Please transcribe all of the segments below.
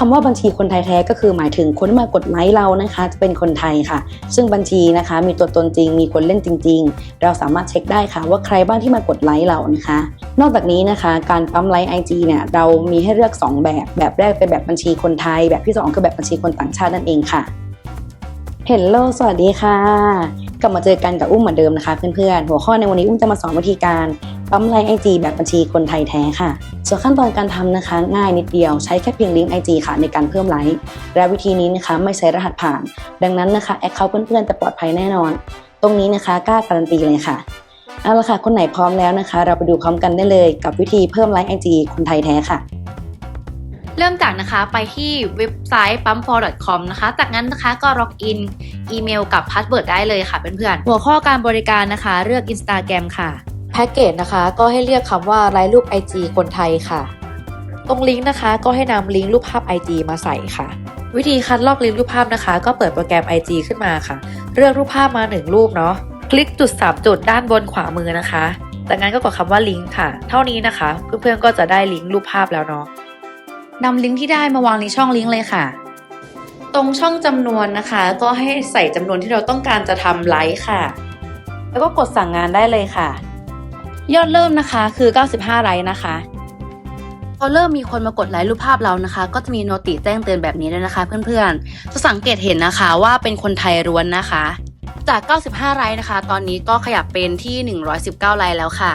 คำว่าบัญชีคนไทยแท้ก็คือหมายถึงคนที่มากดไลค์เรานะคะ จะเป็นคนไทยค่ะ ซึ่งบัญชีนะคะ มีตัวตนจริง มีคนเล่นจริง ๆ เราสามารถเช็คได้ค่ะ ว่าใครบ้างที่มากดไลค์เรานะคะ นอกจากนี้นะคะ การปั๊มไลค์ไอจีเนี่ยเรามีให้เลือก 2 แบบ แบบแรกเป็นแบบบัญชีคนไทย แบบที่ 2 คือแบบบัญชีคนต่างชาตินั่นเองค่ะเฮลโลสวัสดีค่ะ กลับมาเจอกันกับอุ้มเหมือนเดิมนะคะเพื่อนๆ หัวข้อในวันนี้อุ้มจะมาสอนวิธีการ ปั๊มไลน์ไอจีแบบบัญชีคนไทยแท้ค่ะ ส่วนขั้นตอนการทำนะคะ ง่ายนิดเดียวใช้แค่เพียงลิงก์ไอจีค่ะในการเพิ่มไลค์และวิธีนี้นะคะไม่ใช้รหัสผ่าน ดังนั้นนะคะแอคเคาท์เพื่อนๆจะปลอดภัยแน่นอน ตรงนี้นะคะกล้าการันตีเลยค่ะเอาละค่ะคนไหนพร้อมแล้วนะคะ เราไปดูพร้อมกันได้เลยกับวิธีเพิ่มไลค์ไอจีคนไทยแท้ค่ะเริ่มจากนะคะไปที่เว็บไซต์ pump4.com นะคะ จากนั้นนะคะก็ล็อกอินอีเมลกับพาสเวิร์ดได้เลยค่ะเพื่อนๆหัวข้อการบริการนะคะ เลือก Instagram ค่ะ พ็กเกจนะคะ ก็ให้เลือกคำว่าไลค์รูป IG คนไทยค่ะ ตรงลิงก์นะคะ ก็ให้นำลิงก์รูปภาพ IG มาใส่ค่ะ วิธีคัดลอกลิงก์รูปภาพนะคะ ก็เปิดโปรแกรม IG ขึ้นมาค่ะ เลือกรูปภาพมา 1 รูปเนาะคลิกจุด3จุดด้านบนขวามือนะคะจากนั้นก็กดคำว่าลิงก์ค่ะ เท่านี้นะคะ เพื่อนๆก็จะได้ลิงก์รูปภาพแล้วเนาะนำลิงก์ที่ได้มาวางในช่องลิงก์เลยค่ะ ตรงช่องจำนวนนะคะ ก็ให้ใส่จำนวนที่เราต้องการจะทำไลค์ค่ะ แล้วก็กดสั่งงานได้เลยค่ะ ยอดเริ่มนะคะคือ 95 ไลค์นะคะพอเริ่มมีคนมากดไลค์รูปภาพเรานะคะ ก็จะมีโนติแจ้งเตือนแบบนี้ด้วยนะคะ เพื่อนๆ จะสังเกตเห็นนะคะว่าเป็นคนไทยล้วนนะคะ จาก 95 ไลค์นะคะ ตอนนี้ก็ขยับเป็นที่ 119 ไลค์แล้วค่ะ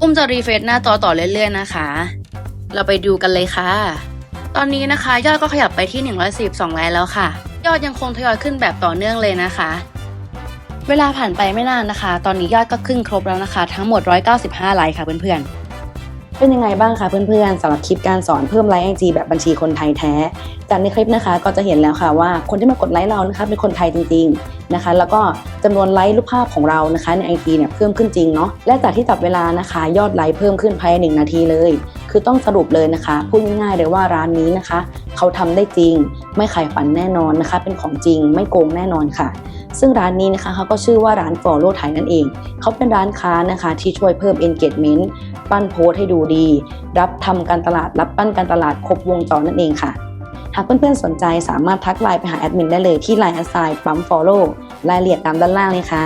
อุ้มจะรีเฟรชหน้าจอต่อเรื่อยๆนะคะ เราไปดูกันเลยค่ะ ตอนนี้นะคะ ยอดก็ขยับไปที่142ไลค์แล้วค่ะ ยอดยังคงทยอยขึ้นแบบต่อเนื่องเลยนะคะ เวลาผ่านไปไม่นานนะคะ ตอนนี้ยอดก็ขึ้นครบแล้วนะคะ ทั้งหมด 195ไลค์ค่ะเพื่อนๆเป็นยังไงบ้างคะเพื่อนๆสำหรับคลิปการสอนเพิ่มไลค์ไอจีแบบบัญชีคนไทยแท้ จากในคลิปนะคะก็จะเห็นแล้วค่ะว่าคนที่มากดไลค์เรานะคะเป็นคนไทยจริงๆนะคะ แล้วก็จำนวนไลค์รูปภาพของเรานะคะในไอจีเนี่ยเพิ่มขึ้นจริงเนาะและจากที่จับเวลานะคะ ยอดไลค์เพิ่มขึ้นภายในหนึ่งนาทีเลย คือต้องสรุปเลยนะคะ พูดง่ายๆเลยว่าร้านนี้นะคะ เขาทำได้จริง ไม่ขายฝันแน่นอนนะคะ เป็นของจริงไม่โกงแน่นอนค่ะ ซึ่งร้านนี้นะคะเขาก็ชื่อว่าร้าน Follow ไทยนั่นเอง เขาเป็นร้านค้านะคะ ที่ช่วยเพิ่ม engagement ปั้นโพสให้ดูดี รับทำการตลาดรับปั้นการตลาดครบวงจรนั่นเองค่ะหากเพื่อนๆสนใจสามารถทักไลน์ไปหาแอดมินได้เลยที่ Line แอดไซน์ปั๊ม Follow รายละเอียดตามด้านล่างเลยค่ะ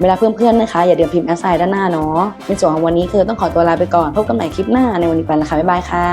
เวลาเพื่อนๆนะคะ อย่าลืมพิมพ์แอสไซน์ด้านหน้าเนาะในส่วนของวันนี้คือต้องขอตัวลาไปก่อนพบกันใหม่คลิปหน้าในวันนี้ไปแล้วค่ะบ๊ายบายค่ะ